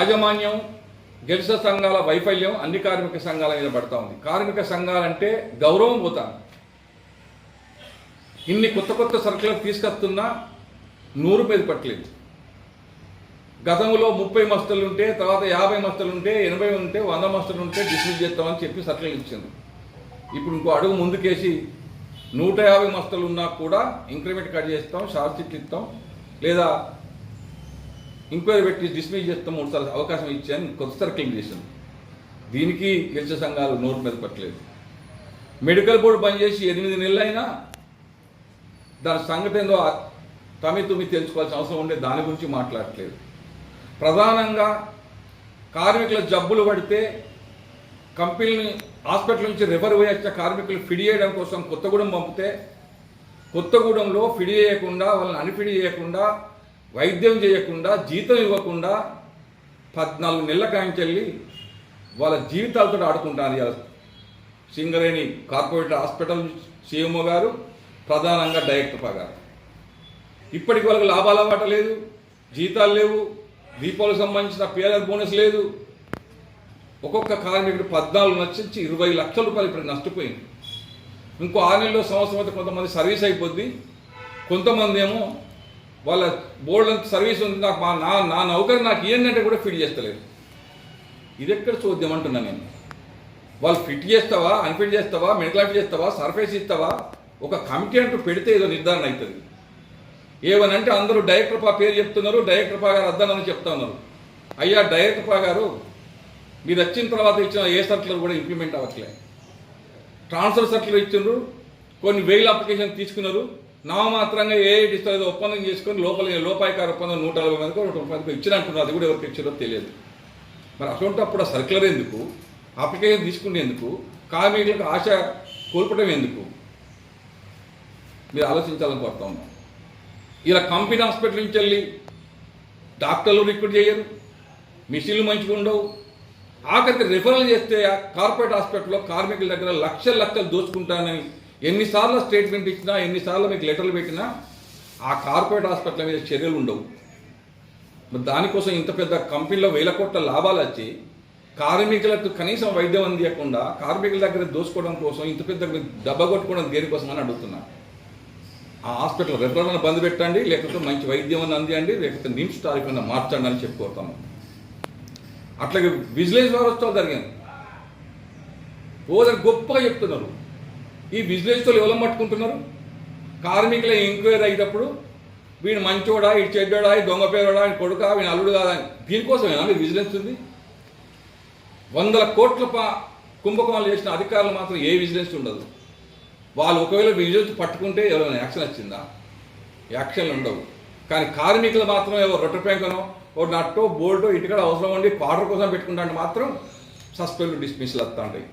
యాజమాన్యం గెలిచిన సంఘాల వైఫల్యం అన్ని కార్మిక సంఘాల మీద పడతా ఉంది. కార్మిక సంఘాలంటే గౌరవం పోతాను ఇన్ని కొత్త కొత్త సరుకులు తీసుకొస్తున్నా నూరు మీద పట్టలేదు. గతంలో ముప్పై మస్తలు ఉంటే తర్వాత యాభై మస్తలు ఉంటే ఎనభై ఉంటే వంద మస్తలు ఉంటే డిస్మిస్ చేస్తామని చెప్పి సర్కిల్ ఇచ్చింది ఇప్పుడు ఇంకో అడుగు ముందుకేసి నూట యాభై మస్తలు ఉన్నా కూడా ఇంక్రిమెంట్ కట్ చేస్తాం షార్ట్ షీట్ ఇస్తాం. లేదా ఎంక్వైరీ పెట్టి డిస్మిస్ చేస్తాం మూడు అవకాశం ఇచ్చాను కొత్త సర్కిల్ చేశాను. దీనికి గెలిచే సంఘాలు నోటు మీద పట్టలేదు. మెడికల్ బోర్డు పనిచేసి చేసి ఎనిమిది నెలలైనా దాని సంఘటన ఏందో తమి తుమి తెలుసుకోవాల్సిన అవసరం ఉండే దాని గురించి మాట్లాడట్లేదు. ప్రధానంగా కార్మికుల జబ్బులు పడితే కంపెనీని హాస్పిటల్ నుంచి రిఫర్ వచ్చే కార్మికులు ఫిడి చేయడం కోసం కొత్తగూడెం పంపితే కొత్తగూడెంలో ఫిడి చేయకుండా వాళ్ళని అనిఫిడి చేయకుండా వైద్యం చేయకుండా జీతం ఇవ్వకుండా పద్నాలుగు నెలల కాంచెల్లి వాళ్ళ జీవితాలతో ఆడుకుంటాను ఇవాళ Singareni corporate hospital CMO garu ప్రధానంగా డైరెక్టర్ గారు ఇప్పటికి వాళ్ళకి లాభాల వాట లేదు జీతాలు లేవు దీపావళికి సంబంధించిన పేదల బోనస్ లేదు. ఒక్కొక్క కార్మికుడు పద్నాలుగు నచ్చించి ఇరవై లక్షల రూపాయలు ఇప్పుడు నష్టపోయింది. ఇంకో ఆరు నెలలో సంవత్సరం అయితే కొంతమంది సర్వీస్ అయిపోద్ది. కొంతమంది ఏమో వాళ్ళ బోర్డు అంత సర్వీస్ ఉంది నాకు మా నా నా నౌకరి నాకు ఏంటంటే కూడా ఫిట్ చేస్తలేదు. ఇది ఎక్కడ చూద్దాం అంటున్నా నేను. వాళ్ళు ఫిట్ చేస్తావా అన్ఫిట్ చేస్తావా మెడికల్ చేస్తావా సర్ఫేస్ ఇస్తావా? ఒక కమిటీ అంటూ పెడితే ఏదో నిర్ధారణ అవుతుంది. ఏమనంటే అందరూ డైరెక్టర్ పా పేరు చెప్తున్నారు డైరెక్టర్ పా గారు అద్దానని చెప్తా ఉన్నారు. అయ్యా డైరెక్టర్ పా గారు మీరు వచ్చిన తర్వాత ఇచ్చిన ఏ సర్కులర్ కూడా ఇంప్లిమెంట్ అవ్వట్లేదు ట్రాన్స్ఫర్ సర్కులర్ ఇచ్చిండ్రు కొన్ని వేల అప్లికేషన్ తీసుకున్నారు. నామమాత్రంగా ఏ ఇస్తుందో ఒప్పందం చేసుకొని లోపల లోపాయకార ఒప్పందం నూట నలభై మందికి నూట ముప్పై మందికి ఇచ్చినట్టున్నారు. అది కూడా ఎవరికి ఇచ్చారో తెలియదు. మరి అటువంటి అప్పుడు సర్కులర్ ఎందుకు? అప్లికేషన్ తీసుకునేందుకు? కార్మికులకు ఆశ కోల్పడం ఎందుకు? మీరు ఆలోచించాలని కోరుతా ఉన్నాం ఇలా కంపెనీ హాస్పిటల్ నుంచి వెళ్ళి డాక్టర్లు రిక్రూట్ చేయరు. మిషన్లు మంచిగా ఉండవు. ఆఖరికి రిఫరల్ చేస్తే కార్పొరేట్ హాస్పిటల్లో కార్మికుల దగ్గర లక్షల లక్షలు దోచుకుంటానని ఎన్నిసార్లు స్టేట్మెంట్ ఇచ్చినా ఎన్నిసార్లు మీకు లెటర్లు పెట్టినా ఆ కార్పొరేట్ హాస్పిటల్ మీద చర్యలు ఉండవు. మరి దానికోసం ఇంత పెద్ద కంపెనీలో వేల కోట్ల లాభాలు వచ్చి కార్మికులకు కనీసం వైద్యం అందియకుండా కార్మికుల దగ్గర దోసుకోవడం కోసం ఇంత పెద్ద దెబ్బ కొట్టుకోవడం దేనికోసం అని అడుగుతున్నా. ఆ హాస్పిటల్ రెఫరల్ని బంద్ పెట్టండి లేకపోతే మంచి వైద్యం అని అందియండి లేకపోతే నిమ్స్ తారీఖు అన్న మార్చండి అని చెప్పుకోతాము అట్లాగే విజిలెన్స్ వ్యవస్థ జరిగింది. ఓదరు గొప్పగా చెప్తున్నారు. ఈ విజిలెన్స్తో ఎవరం పట్టుకుంటున్నారు? కార్మికుల ఎంక్వైరీ అయ్యేటప్పుడు వీడు మంచోడా ఈ చెడ్డోడా ఈ దొంగ పేరోడా ఈ కొడుక వీడి అల్లుడు కాదా దీనికోసం దీనికోసమేనా మీరు విజిలెన్స్ ఉంది? వందల కోట్ల పా కుంభకోణాలు చేసిన అధికారులు మాత్రం ఏ విజిలెన్స్ ఉండదు. వాళ్ళు ఒకవేళ విజిలెన్స్ పట్టుకుంటే ఎవరైనా యాక్షన్ వచ్చిందా? యాక్షన్లు ఉండవు. కానీ కార్మికులు మాత్రం ఏవో రొట్టె పెంకనో ఓ నట్టో బోల్టో ఇటుకడ అవసరం ఉండి పాటర్ కోసం పెట్టుకుంటా అంటే మాత్రం సస్పెండ్ డిస్మిస్లు వస్తూ ఉంటాయి